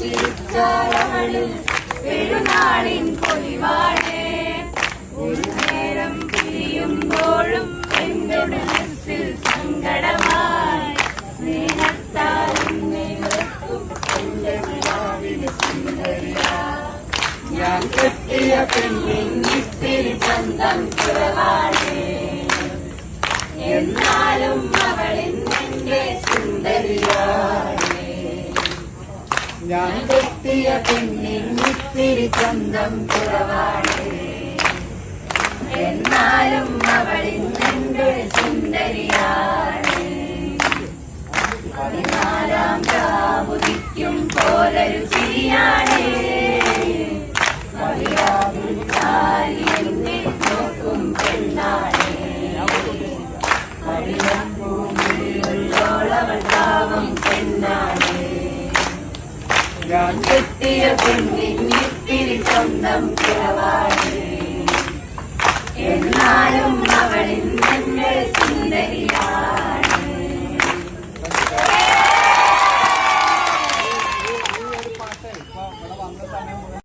ചിരിച്ചാളവളിൽ പെരുന്നാളിൻ പൊലിവാണേ ഒരു നേരം പിരിയുമ്പോഴും എന്റെ മനസ്സിൽ സങ്കടമായി. സ്നേഹത്താൽ എന്നെ എന്റെ പിതാവിന് സുന്ദരിയാ ഞാൻ കെട്ടിയ പെണ്ണിൻ ഇത്തിരി സ്വന്തം കുറവാണ് ഞാൻ കെട്ടിയ പെണ്ണിൻ ഇത്തിരി ചന്തം കുറവാണ് എന്നാലും അവളിന്നെന്റെ സുന്ദരിയാണ്. പതിനാലാം രാവുദിക്കും പോലൊരു ചിരിയാണ് നോക്കും പെണ്ണാണ്. കിട്ടിയ പെണ്ണിൻ ഇത്തിരി സ്വന്തം പിറവാട് എന്നാലും